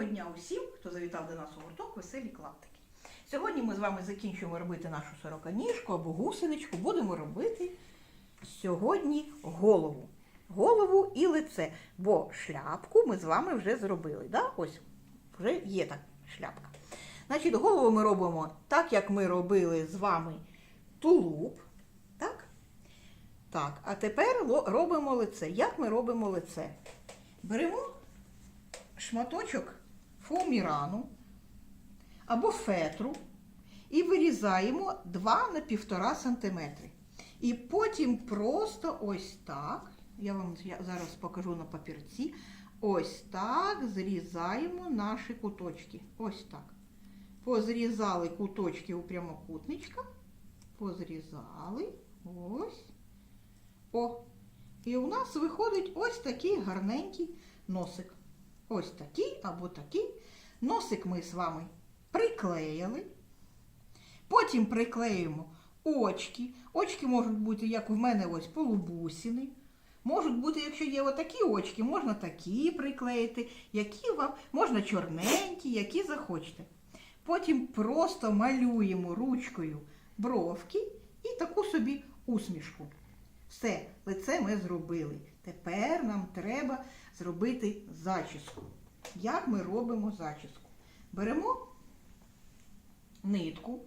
Доброго дня усім, хто завітав до нас у гурток веселі клаптики. Сьогодні ми з вами закінчуємо робити нашу сороканіжку або гусеничку. Будемо робити сьогодні голову. Голову і лице. Бо шляпку ми з вами вже зробили. Да? Ось вже є так шляпка. Значить, голову ми робимо так, як ми робили з вами тулуб. Так? Так, а тепер робимо лице. Як ми робимо лице? Беремо шматочок фоамірану або фетру і вирізаємо 2 на 1,5 см. І потім просто ось так, я вам зараз покажу на папірці, ось так зрізаємо наші куточки. Ось так. Позрізали куточки у прямокутничка, позрізали, ось. О, і у нас виходить ось такий гарненький носик. Ось такий або такий. Носик ми з вами приклеїли. Потім приклеїмо очки. Очки можуть бути, як в мене, ось полубусини. Можуть бути, якщо є отакі очки, можна такі приклеїти, які вам можна чорненькі, які захочете. Потім просто малюємо ручкою бровки і таку собі усмішку. Все, лице ми зробили. Тепер нам треба зробити зачіску. Як ми робимо зачіску? Беремо нитку.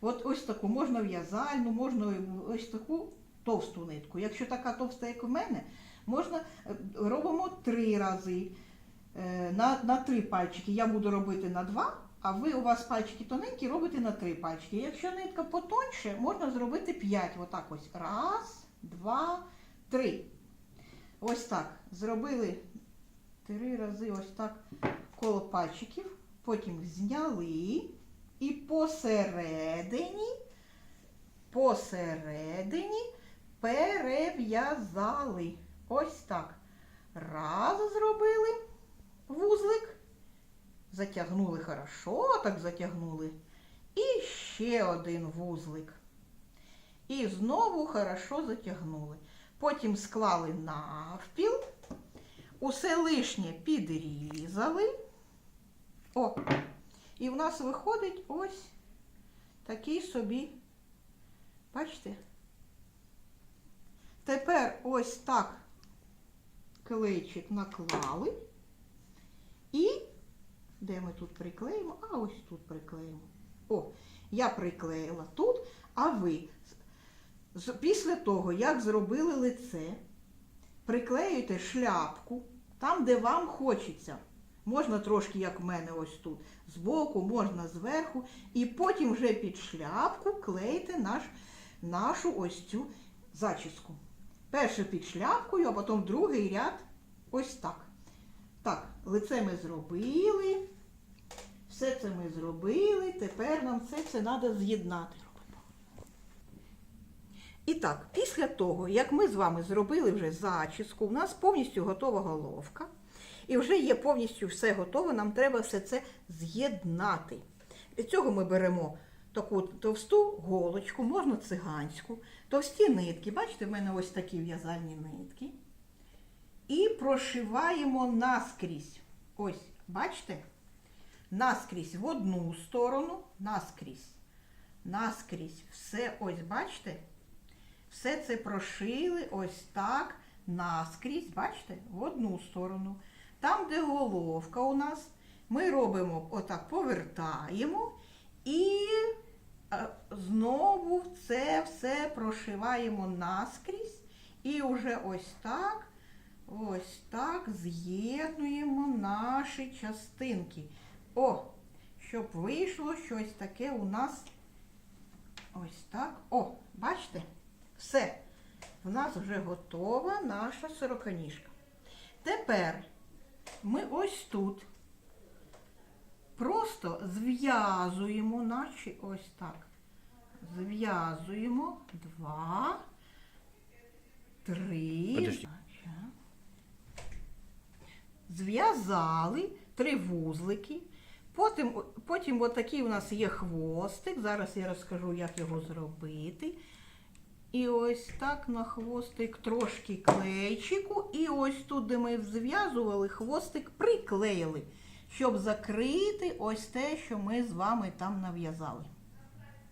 От ось таку, можна в'язальну, можна ось таку товсту нитку. Якщо така товста, як в мене, можна е, робимо три рази е, на, на три пальчики. Я буду робити на два, а ви у вас пальчики тоненькі, робите на три пальчики. Якщо нитка потоньше, можна зробити п'ять. Отак ось. Раз, два, три. Ось так. Зробили три рази ось так коло пальчиків. Потім зняли і посередині, посередині перев'язали. Ось так. Раз зробили вузлик. Затягнули хорошо, так затягнули. І ще один вузлик. І знову хорошо затягнули. Потім склали навпіл, усе лишнє підрізали. О, і в нас виходить ось такий собі. Бачите? Тепер ось так клейчик наклали. І де ми тут приклеїмо? А ось тут приклеїмо. О, я приклеїла тут, а ви після того, як зробили лице, приклеюєте шляпку там, де вам хочеться. Можна трошки, як в мене, ось тут, збоку, можна зверху. І потім вже під шляпку клеїте наш, нашу ось цю зачіску. Перше під шляпкою, а потім другий ряд ось так. Так, лице ми зробили. Все це ми зробили. Тепер нам все це треба з'єднати. І так, після того, як ми з вами зробили вже зачіску, у нас повністю готова головка. І вже є повністю все готове, нам треба все це з'єднати. Для цього ми беремо таку товсту голочку, можна циганську, товсті нитки. Бачите, в мене ось такі в'язальні нитки. І прошиваємо наскрізь. Ось, бачите? Наскрізь в одну сторону, наскрізь, наскрізь. Все, ось, бачите? Все це прошили ось так наскрізь, бачите, в одну сторону. Там, де головка у нас, ми робимо отак, повертаємо і е, знову це все прошиваємо наскрізь. І вже ось так, ось так з'єднуємо наші частинки. О, щоб вийшло щось таке у нас ось так. О, бачите? Все. В нас вже готова наша сороканіжка. Тепер ми ось тут просто зв'язуємо наші ось так. Зв'язуємо два, три. Подожди. Зв'язали три вузлики. Потім, потім отакий у нас є хвостик. Зараз я розкажу, як його зробити. І ось так на хвостик трошки клейчику. І ось тут, де ми зв'язували, хвостик приклеїли. щоб закрити ось те, що ми з вами там нав'язали.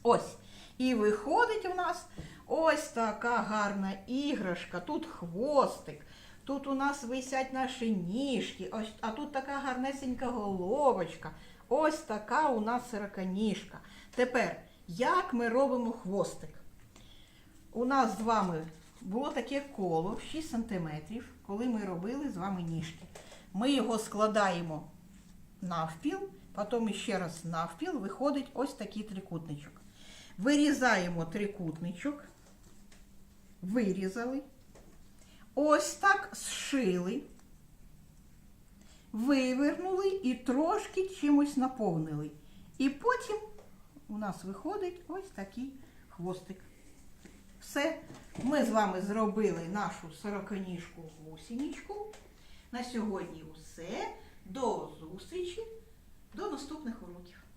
Ось. І виходить у нас ось така гарна іграшка. Тут хвостик. Тут у нас висять наші ніжки, ось, а тут така гарнесенька головочка. Ось така у нас сороканіжка. Тепер, як ми робимо хвостик? У нас з вами було таке коло в 6 см, коли ми робили з вами ніжки. Ми його складаємо навпіл, потім ще раз навпіл, виходить ось такий трикутничок. Вирізаємо трикутничок, вирізали, ось так зшили, вивернули і трошки чимось наповнили. І потім у нас виходить ось такий хвостик. Ми з вами зробили нашу сороконіжку гусінічку. На сьогодні усе. До зустрічі, до наступних уроків.